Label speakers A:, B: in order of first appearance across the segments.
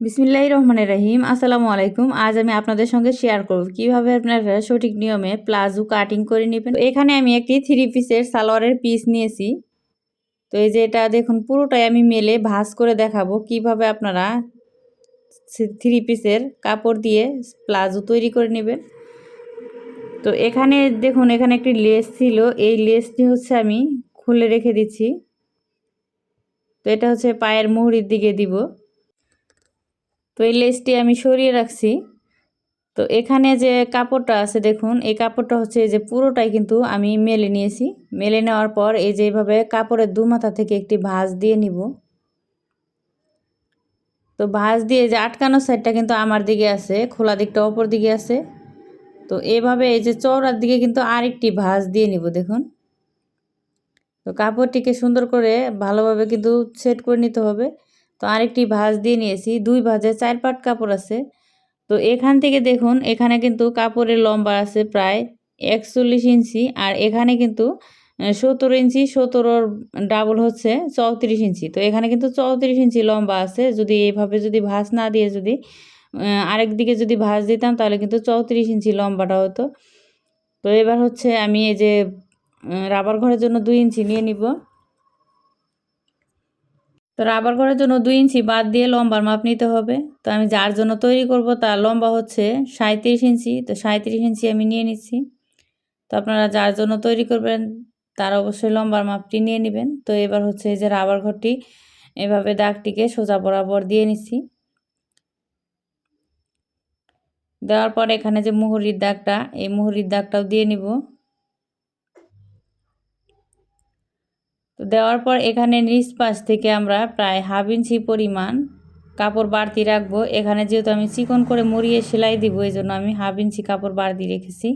A: বিসমিল্লাহ রহমানের রহিম। আসসালামু আলাইকুম। আজ আমি আপনাদের সঙ্গে শেয়ার করব কীভাবে আপনারা সঠিক নিয়মে প্লাজো কাটিং করে নেবেন। এখানে আমি একটি থ্রি পিসের সালোয়ারের পিস নিয়েছি। তো এই যে এটা দেখুন, পুরোটাই আমি মেলে ভাজ করে দেখাবো কীভাবে আপনারা থ্রি পিসের কাপড় দিয়ে প্লাজো তৈরি করে নেবেন। তো এখানে দেখুন, এখানে একটি লেস ছিল। এই লেসটি হচ্ছে আমি খুলে রেখে দিচ্ছি। তো এটা হচ্ছে পায়ের মুহুরির দিকে দিব। তো এই লেসটি আমি সরিয়ে রাখছি। তো এখানে যে কাপড়টা আছে দেখুন, এই কাপড়টা হচ্ছে যে পুরোটাই কিন্তু আমি মেলে নিয়েছি। মেলে নেওয়ার পর এই যে এইভাবে কাপড়ের দু মাথা থেকে একটি ভাঁজ দিয়ে নিব। তো ভাঁজ দিয়ে যে আটকানো সাইডটা কিন্তু আমার দিকে আছে, খোলা দিকটা অপর দিকে আছে। তো এভাবে এই যে চওড়ার দিকে কিন্তু আরেকটি ভাঁজ দিয়ে নিব দেখুন। তো কাপড়টিকে সুন্দর করে ভালোভাবে কিন্তু সেট করে নিতে হবে। তো আরেকটি ভাঁজ দিয়ে নিয়েছি, দুই ভাঁজে চার পাট কাপড় আছে। তো এখান থেকে দেখুন, এখানে কিন্তু কাপড়ের লম্বা আছে প্রায় একচল্লিশ ইঞ্চি আর এখানে কিন্তু সতেরো ইঞ্চি সতেরোর ডাবল হচ্ছে চৌত্রিশ ইঞ্চি। তো এখানে কিন্তু চৌত্রিশ ইঞ্চি লম্বা আছে, যদি এইভাবে যদি ভাঁজ না দিয়ে যদি আরেক দিকে যদি ভাঁজ দিতাম তাহলে কিন্তু চৌত্রিশ ইঞ্চি লম্বাটা হতো। তো এবার হচ্ছে আমি এই যে রাবার ঘরের জন্য দুই ইঞ্চি নিয়ে নিব। তো রাবার করার জন্য দুই ইঞ্চি বাদ দিয়ে লম্বার মাপ নিতে হবে। তো আমি যার জন্য তৈরি করব তার লম্বা হচ্ছে সাঁত্রিশ ইঞ্চি। তো সাঁত্রিশ ইঞ্চি আমি নিয়ে নিচ্ছি। তো আপনারা যার জন্য তৈরি করবেন তার অবশ্যই লম্বার মাপটি নিয়ে নেবেন। তো এবার হচ্ছে যে রাবার ঘরটি, এভাবে দাগটিকে সোজা বরাবর দিয়ে নিচ্ছি। দেওয়ার পর এখানে যে মুহুরির দাগটা, এই মুহুরির দাগটাও দিয়ে নিব। তো দেওয়ার পর এখানে নিচ পাশ থেকে আমরা প্রায় হাফ ইঞ্চি পরিমাণ কাপড় বাড়তি রাখব। এখানে যেহেতু আমি চিকন করে মুড়িয়ে সেলাই দিব, এই জন্য আমি হাফ ইঞ্চি কাপড় বাড়তি রেখেছি।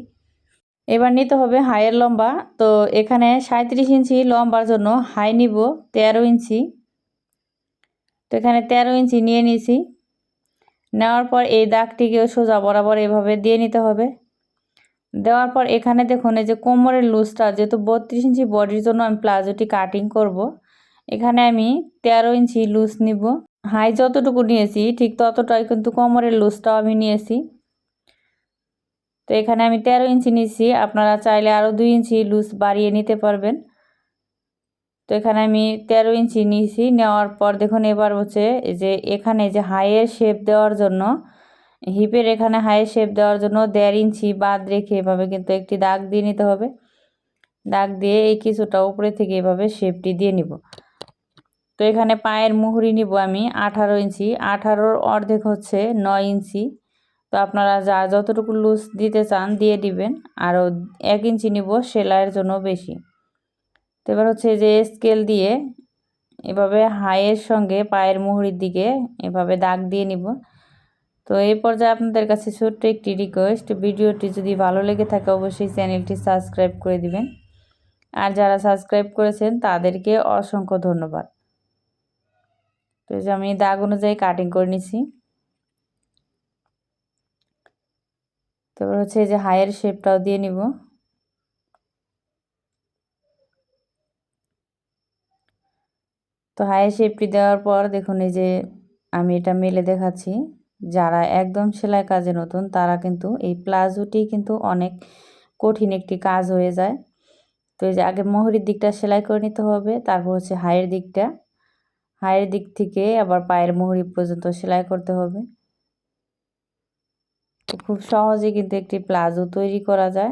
A: এবার নিতে হবে হাইয়ের লম্বা। তো এখানে সাঁত্রিশ ইঞ্চি লম্বার জন্য হাই নিব তেরো ইঞ্চি। তো এখানে তেরো ইঞ্চি নিয়ে নিয়েছি নেওয়ার পর এই দাগটিকেও সোজা বরাবর এভাবে দিয়ে নিতে হবে। দেওয়ার পর এখানে দেখুন, এই যে কোমরের লুজটা, যেহেতু বত্রিশ ইঞ্চি বডির জন্য আমি প্লাজোটি কাটিং করব। এখানে আমি তেরো ইঞ্চি লুজ নিব হাই যতটুকু নিয়েছি, ঠিক ততটাই কিন্তু কোমরের লুজটাও আমি নিয়েছি তো এখানে আমি তেরো ইঞ্চি নিয়েছি, আপনারা চাইলে আরও দুই ইঞ্চি লুজ বাড়িয়ে নিতে পারবেন তো এখানে আমি তেরো ইঞ্চি নিয়েছি, নেওয়ার পর দেখুন এবার হচ্ছে যে এখানে যে হাইয়ের শেপ দেওয়ার জন্য হিপের এখানে হাই শেপ দেওয়ার জন্য দেড় ইঞ্চি বাদ রেখে এভাবে কিন্তু একটি দাগ দিয়ে নিতে হবে। দাগ দিয়ে এই কিছুটা উপরে থেকে এভাবে শেপটি দিয়ে নিব। তো এখানে পায়ের মুহুরি নিব আমি আঠারো ইঞ্চি। আঠারোর অর্ধেক হচ্ছে নয় ইঞ্চি। তো আপনারা যা যতটুকু লুজ দিতে চান দিয়ে দিবেন। আরও এক ইঞ্চি নিব সেলাইয়ের জন্য বেশি। তো এবার হচ্ছে যে স্কেল দিয়ে এভাবে হাইয়ের সঙ্গে পায়ের মুহুরির দিকে এভাবে দাগ দিয়ে নিব। তো এই পর্যায়ে আপনাদের কাছে ছোট্ট একটি রিকোয়েস্ট ভিডিওটি যদি ভালো লেগে থাকে অবশ্যই চ্যানেলটি সাবস্ক্রাইব করে দিবেন। আর যারা সাবস্ক্রাইব করেছেন, তাদেরকে অসংখ্য ধন্যবাদ। তো যে আমি দাগ অনুযায়ী কাটিং করে নিছি। তারপর হচ্ছে যে হাইয়ের শেপটাও দিয়ে নিব। তো হাইয়ের শেপটি দেওয়ার পর দেখুন এই যে আমি এটা মেলে দেখাচ্ছি। যারা একদম সেলাই কাজে নতুন, তারা কিন্তু এই প্লাজোটি কিন্তু অনেক কঠিন একটি কাজ হয়ে যায়। তো এই যে আগে মোহরির দিকটা সেলাই করে নিতে হবে, তারপর হচ্ছে হায়ের দিকটা। হায়ের দিক থেকে আবার পায়ের মহরি পর্যন্ত সেলাই করতে হবে। খুব সহজে কিন্তু একটি প্লাজো তৈরি করা যায়।